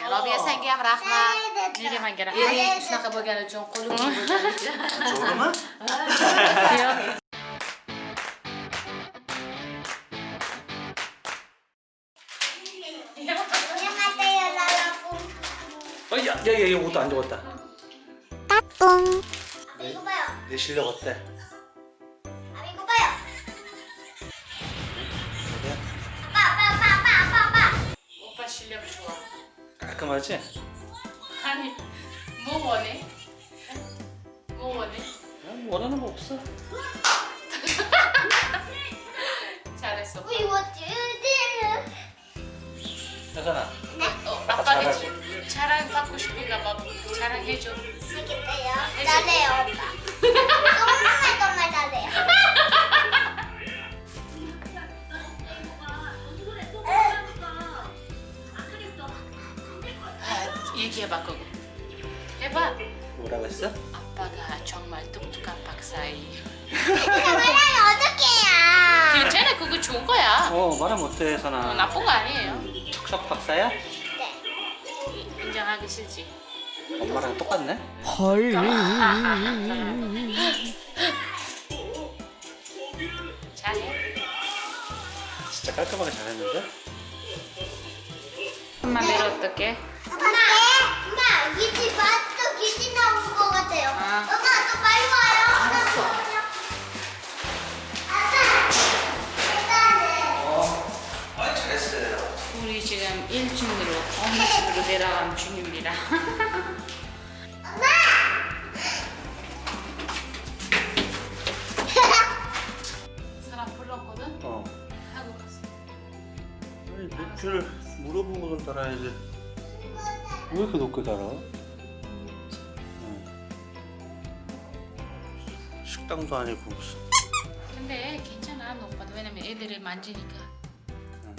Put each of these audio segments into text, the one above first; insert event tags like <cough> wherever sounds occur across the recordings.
Robiyasan ham rahmat. Nega menga rahmat? Ering shunaqa bo'lgani uchun qo'lim To'g'rimi? 어, 야, 야, 야, 야, 옷도 안 적었다. 따뚱. 내, 내 실력 어때? 그래? 오빠 실력 좋아. 깔끔하지? 아니, 뭐 원해? 뭐 원해? 응, 원하는 거 없어. <laughs> 잘했어. 여산아, 어, 아빠가 지- 자랑 받고 싶은가 봐. 자랑해줘. 잘해요 오빠 얘기해봐 그거. 해봐. 뭐라고 했어? 아빠가 정말 똑똑한 박사이. 말하면 어떡해요 괜찮아, 그거 좋은 거야. 어, 말하면 어때, 어, 선아? 나쁜 거 아니에요. 척척 박사야? 네. 인정하기 싫지. 엄마랑 똑같네? 잘해. 진짜 깔끔하게 잘했는데? 엄마 내일 어떡해? 엄마 엄 마 기지 봤어 기지 나온 거 같아요 아. 엄마 또 빨리 와요 알았어 아빠 어, 아, 잘했어요. 우리 지금 1층으로 엄마 집으로 내려가는 중입니다. 사람 불렀거든? 어. 하고 갔어. 아니, 높이를 물어보고는 달아야지. 왜 이렇게 높게 달아? 응. 식당도 아니고 무슨. 근데 괜찮아 오빠도 왜냐면 애들을 만지니까 응.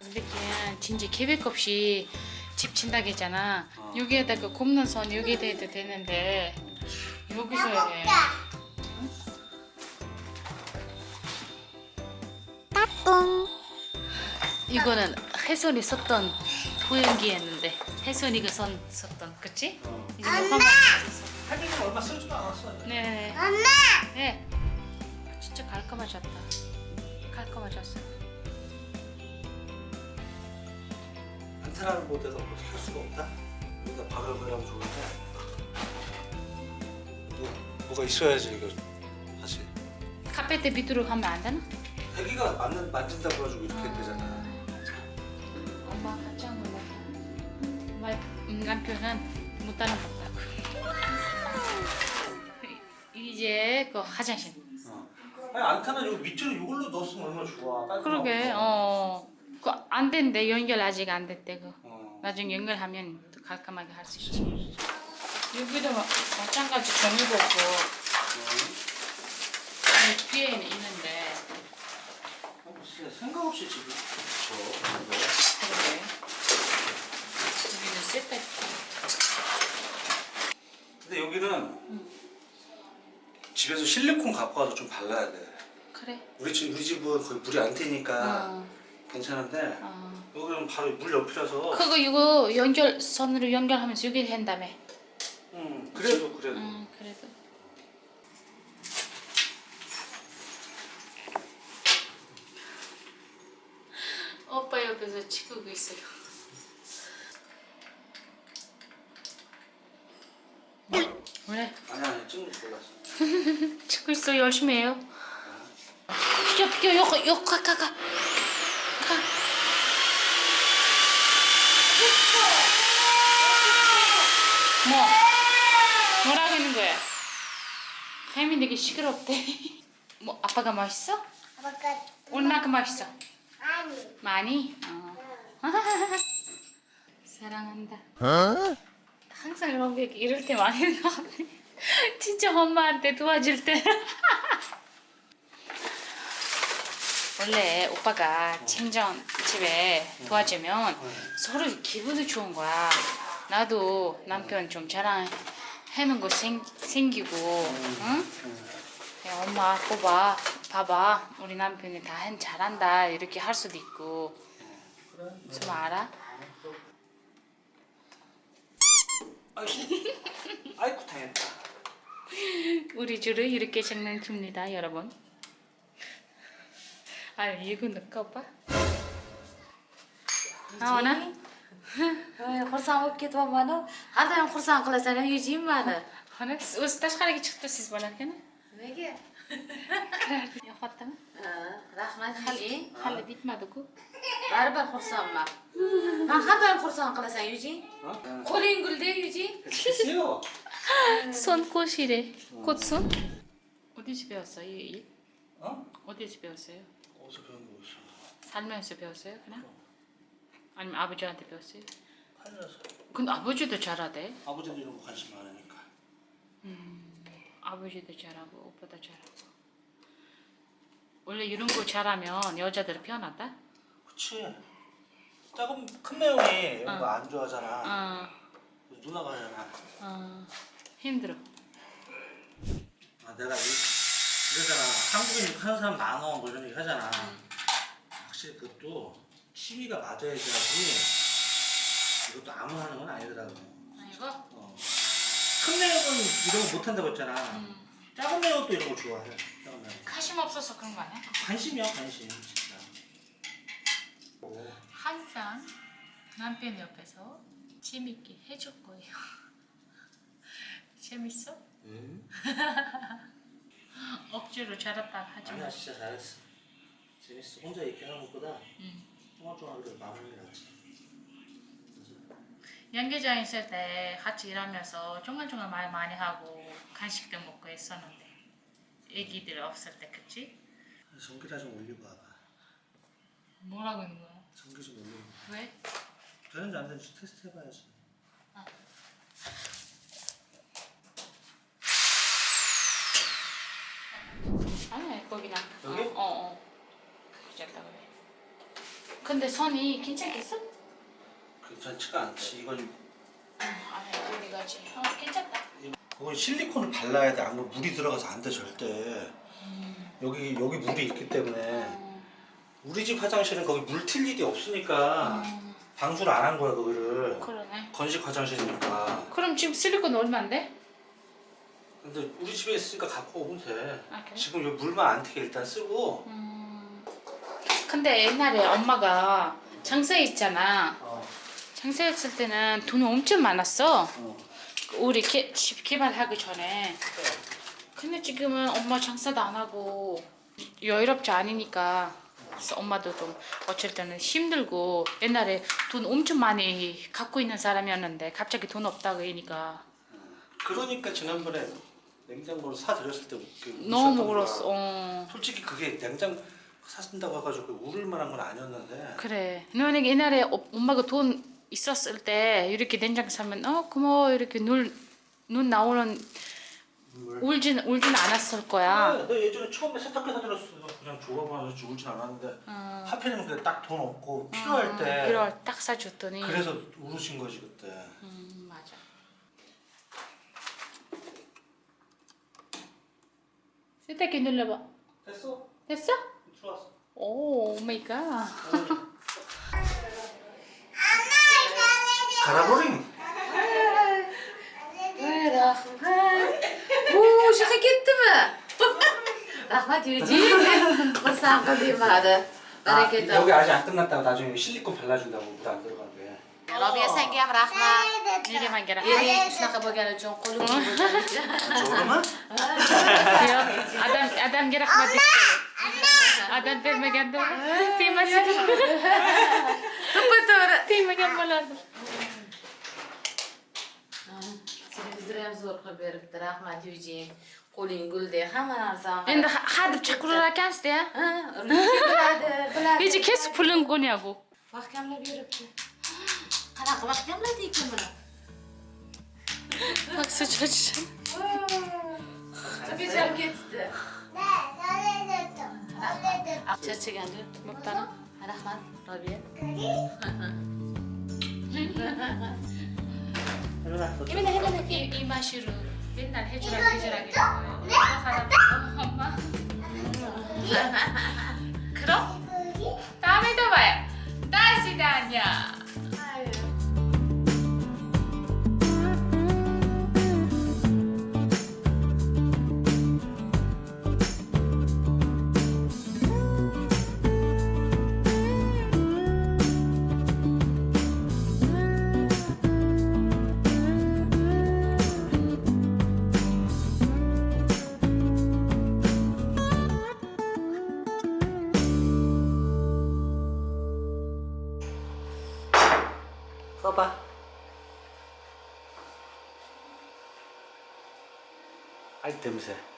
우즈베키는 진짜 계획 없이 집 친다고 했잖아 어. 여기에다가 굽는 선 여기다 해도 되는데 여기서 해 이거는 혜선이 썼던 보행기였는데 혜선이가 선 썼던 그치? 어. 이제 뭐 한번 하기는 얼마 쓰지도 않았어. 네. 엄마 네. 진짜 깔끔하셨다. 깔끔하셨어. 안테나를 못 해서 어떻게 할 수가 없다. 여기다 바글바글 하면 좋은데. 뭐, 뭐가 있어야지 이거 사실. 카페트 밑으로 가면 안 되나? 애기가 만든, 만진다고 해가지고 이렇게 되잖아. 남편은 못 따라먹다고. 이제 그 화장실. 어. 아니 안테나 여기 밑으로 이걸로 넣었으면 얼마나 좋아. 깔끔하고. 그러게. 어. 그 안 된대. 연결 아직 안 됐대. 그. 어. 나중에 연결하면 또 깔끔하게 할 수 있지. 여기도 마- 마찬가지 종이도 없고 이 뒤에는 있는데 어, 생각 없이 지금 저 그러게. 세트. 근데 여기는 집에서 실리콘 갖고 와서 좀 발라야 돼. 그래. 우리 집 우리 집은 거의 물이 안 튀니까 어. 괜찮은데 어. 여기는 바로 물 옆이라서. 그거 이거 연결 선으로 연결하면서 여기 된다며. 응. 그래도 그래도. 응 그래도. 오빠 옆에서 찍고 있어요. 왜? 아니 아니 찍는 줄 몰랐어. <laughs> 찍고 있어 열심히 해요. 비켜 비켜 여기 여기 가가 가. 가. 뭐? 뭐라고 하는 거야? 하임이 되게 시끄럽대. <laughs> 뭐 아빠가 맛있어? 아빠가 얼마큼 맛있어? 아니 많이? 어. <laughs> 사랑한다. 항상 이런 게 이럴 때 많이 나오네. <laughs> 진짜 엄마한테 도와줄 때. <laughs> 원래 오빠가 친정 집에 도와주면 서로 기분이 좋은 거야. 나도 남편 좀 자랑해놓은 거 생, 생기고, 응? 야, 엄마 봐봐, 봐봐, 우리 남편이 다 한- 잘한다 이렇게 할 수도 있고, 좀 알아? 아이고, 아이고 당했다. 우리 줄을 이렇게 장난칩니다, 여러분. 아, 이거 넣을까 오빠? 나오나? xursand bo'lib ketyapmanu har doim xursand qilasan yuzing mani Ana, o'zi tashqariga chiqib tursiz bo'larkan. Nimaga Yo'qotdimi? rahmat yuzing Hali bitmadi-ku. baribir xursandman man har doim xursand qilasan 어? qo'ling guldek yuzing 됐어요. 손꽃이래. 꽃손? 어디서 배웠어요, 이 일? 어? 어디서 배웠어요? 어디서 배운 거 있어? 살면서 배웠어요, 그냥? 아니면 아버지한테 배웠어요? 살려서. 근데 아버지도 잘하대. 아버지도 이런 거 관심 많으니까. 아버지도 잘하고 오빠도 잘하고. 원래 이런 거 잘하면 여자들 편하다? 그치. 작은 큰 매형이 이런 거 안 좋아하잖아. 어, 누나가 하잖아. 어, 힘들어. 아, 내가 이, 이러잖아. 한국인 하는 사람 많어. 뭐 이런 얘기 하잖아. 확실히 그것도 취미가 맞아야지. 이것도 아무나 하는 건 아니더라고. 아이고. 어. 큰 매형은 이런 거 못한다고 했잖아. 작은 매형은 또 이런 거 좋아해. 작은 매형. 관심 없어서 그런 거 아니야? 관심이야, 관심. 진짜. 오. 항상 남편 옆에서 재밌게 해줄 거예요. <laughs> 재밌어? 응? <laughs> 억지로 잘했다 하지 마. 아니야, 진짜 잘했어. 재밌어. 혼자 이렇게 하는 것보다 응. 쫑알쫑알 마음이 낫지. 연기장 있을 때 같이 일하면서 중간중간 말 많이 하고 간식도 먹고 했었는데 애기들 없을 때 그치? 전기라 좀 와봐. 뭐라고 있는 거야? 전기 좀 올리고. 왜? 되는지 안 되는지 테스트 해봐야지. 아니야 거기나 여기? 어, 어, 어. 괜찮다 그래 근데 선이 괜찮겠어? 괜찮지가 않지. 이건 아니야 거기 가지 어 괜찮다 그건 실리콘을 발라야 돼. 안 그러면 물이 들어가서 안 돼 절대. 여기 여기 물이 있기 때문에 우리 집 화장실은 거기 물 튈 일이 없으니까 방수를 안 한 거야 거기를. 그러네 건식 화장실이니까. 그럼 지금 실리콘 얼마인데? 근데 우리 집에 있으니까 갖고 오면 돼. 아, 그래? 지금 물만 안 튀게 일단 쓰고. 음. 근데 옛날에 엄마가 장사에 있잖아 어. 장사했을 때는 돈 엄청 많았어 어. 우리 개, 집 개발하기 전에 근데 지금은 엄마 장사도 안 하고 여유롭지 않으니까 그래서 엄마도 좀 어쩔 때는 힘들고 옛날에 돈 엄청 많이 갖고 있는 사람이었는데 갑자기 돈 없다고 하니까 그러니까 지난번에 냉장고를 사 드렸을 때그 너무 울었어 거야. 어. 솔직히 그게 냉장 사준다고 해가지고 울을 만한 건 아니었는데. 그래 만약에 옛날에 어- 엄마가 돈 있었을 때 이렇게 된장 사면 어 고마워. 이렇게 눈, 눈 나오는 물. 울진 울진 않았을 거야. 네, 내 예전에 처음에 세탁기 사들였어 그냥 줘봐봐 해서 울진 않았는데 어. 하필이면 그때 딱 돈 없고 필요할 때 필요할 때딱 사줬더니. 그래서 울으신 거지 그때. 음 맞아. 세탁기 눌러봐. 됐어? 됐어? 들어왔어. 오 마이갓. 가 라버링 voy rahmat u o'shaqa ketdimi rahmat yuzing xursand qilding mani baraka top 여기 아직 안 끝났다고 나중에 실리콘 발라준다고 물안 들어가게 robiya senga ham rahmat nega manga ering shunaqa bo'lgani uchun qo'ling bo'lgani uchun 저러면 Yo'q, adam adamga rahmat deyish kerak adam bermaganda tegmasa to'ppa to'g'ri tegmagan bo'lardi berem zorqa beribdi rahmat uyjing qo'ling gulday hamma narsani endi hadeb chiqib yurar ekansizda biladi necha kes pulini qo'nyagu mahkamlab yuribdi qanaqa mahkamladi ekan buni так sochrachisan bezam ketdi charchagandi bittani rahmat. Robiya <laughs> Gimana gimana i imashiru 맨날 해주라고 해주라고 하다 엄마 그럼? 다음에 또 봐요. 다시 다녀 아이 냄새.